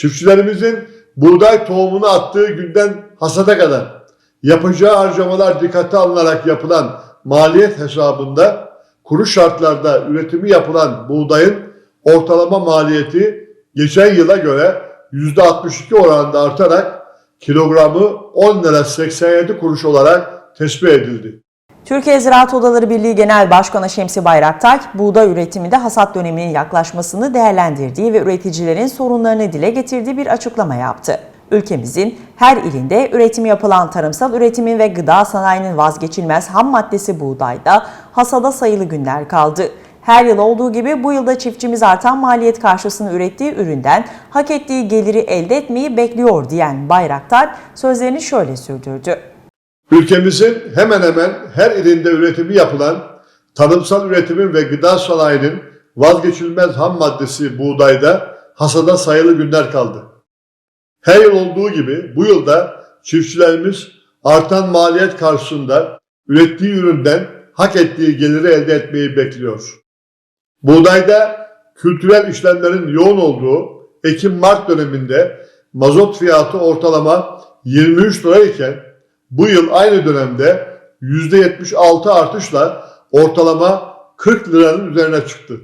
Çiftçilerimizin buğday tohumunu attığı günden hasada kadar yapacağı harcamalar dikkate alınarak yapılan maliyet hesabında kuru şartlarda üretimi yapılan buğdayın ortalama maliyeti geçen yıla göre %62 oranında artarak kilogramı 10 lira 87 kuruş olarak tespit edildi. Türkiye Ziraat Odaları Birliği Genel Başkanı Şemsi Bayraktar, buğday üretiminde hasat döneminin yaklaşmasını değerlendirdiği ve üreticilerin sorunlarını dile getirdiği bir açıklama yaptı. Ülkemizin her ilinde üretimi yapılan tarımsal üretimin ve gıda sanayinin vazgeçilmez ham maddesi buğdayda hasada sayılı günler kaldı. Her yıl olduğu gibi bu yılda çiftçimiz artan maliyet karşısında ürettiği üründen hak ettiği geliri elde etmeyi bekliyor diyen Bayraktar sözlerini şöyle sürdürdü. Ülkemizin hemen hemen her ilinde üretimi yapılan tarımsal üretimin ve gıda sanayinin vazgeçilmez ham maddesi buğdayda hasada sayılı günler kaldı. Her yıl olduğu gibi bu yılda çiftçilerimiz artan maliyet karşısında ürettiği üründen hak ettiği geliri elde etmeyi bekliyor. Buğdayda kültürel işlemlerin yoğun olduğu Ekim-Mart döneminde mazot fiyatı ortalama 23 lira iken bu yıl aynı dönemde %76 artışla ortalama 40 liranın üzerine çıktı.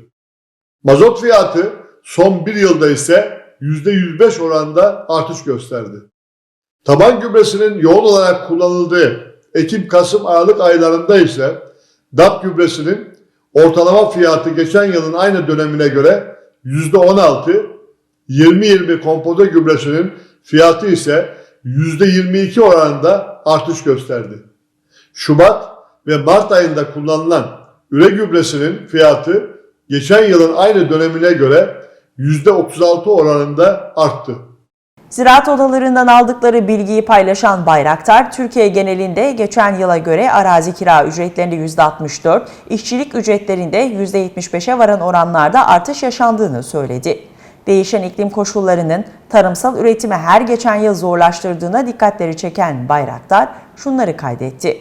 Mazot fiyatı son bir yılda ise %105 oranında artış gösterdi. Taban gübresinin yoğun olarak kullanıldığı Ekim-Kasım Aralık aylarında ise DAP gübresinin ortalama fiyatı geçen yılın aynı dönemine göre %16, 20-20 kompoze gübresinin fiyatı ise %22 oranında artış gösterdi. Şubat ve Mart ayında kullanılan üre gübresinin fiyatı geçen yılın aynı dönemine göre %36 oranında arttı. Ziraat odalarından aldıkları bilgiyi paylaşan Bayraktar, Türkiye genelinde geçen yıla göre arazi kira ücretlerinde %64, işçilik ücretlerinde %75'e varan oranlarda artış yaşandığını söyledi. Değişen iklim koşullarının tarımsal üretimi her geçen yıl zorlaştırdığına dikkatleri çeken Bayraktar şunları kaydetti.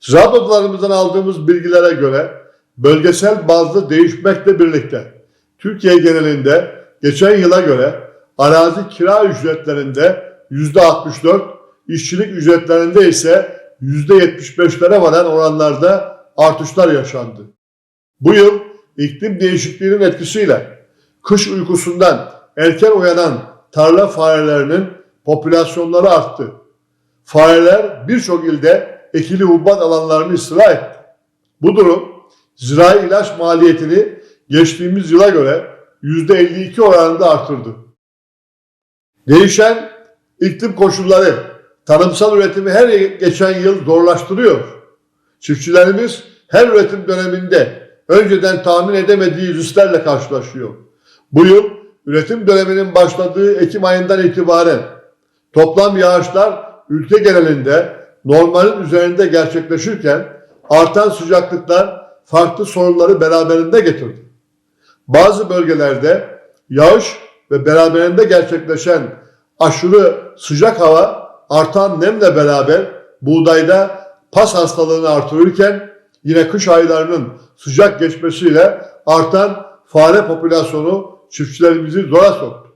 Ziraat odalarımızdan aldığımız bilgilere göre bölgesel bazda değişmekle birlikte Türkiye genelinde geçen yıla göre arazi kira ücretlerinde %64, işçilik ücretlerinde ise %75'lere varan oranlarda artışlar yaşandı. Bu yıl iklim değişikliğinin etkisiyle kış uykusundan erken uyanan tarla farelerinin popülasyonları arttı. Fareler birçok ilde ekili hubat alanlarını istila etti. Bu durum zirai ilaç maliyetini geçtiğimiz yıla göre %52 oranında artırdı. Değişen iklim koşulları tarımsal üretimi her geçen yıl zorlaştırıyor. Çiftçilerimiz her üretim döneminde önceden tahmin edemediği risklerle karşılaşıyor. Bu yıl üretim döneminin başladığı Ekim ayından itibaren toplam yağışlar ülke genelinde normalin üzerinde gerçekleşirken artan sıcaklıklar farklı sorunları beraberinde getirdi. Bazı bölgelerde yağış ve beraberinde gerçekleşen aşırı sıcak hava artan nemle beraber buğdayda pas hastalığını artırırken yine kış aylarının sıcak geçmesiyle artan fare popülasyonu çiftçilerimizi zora soktu.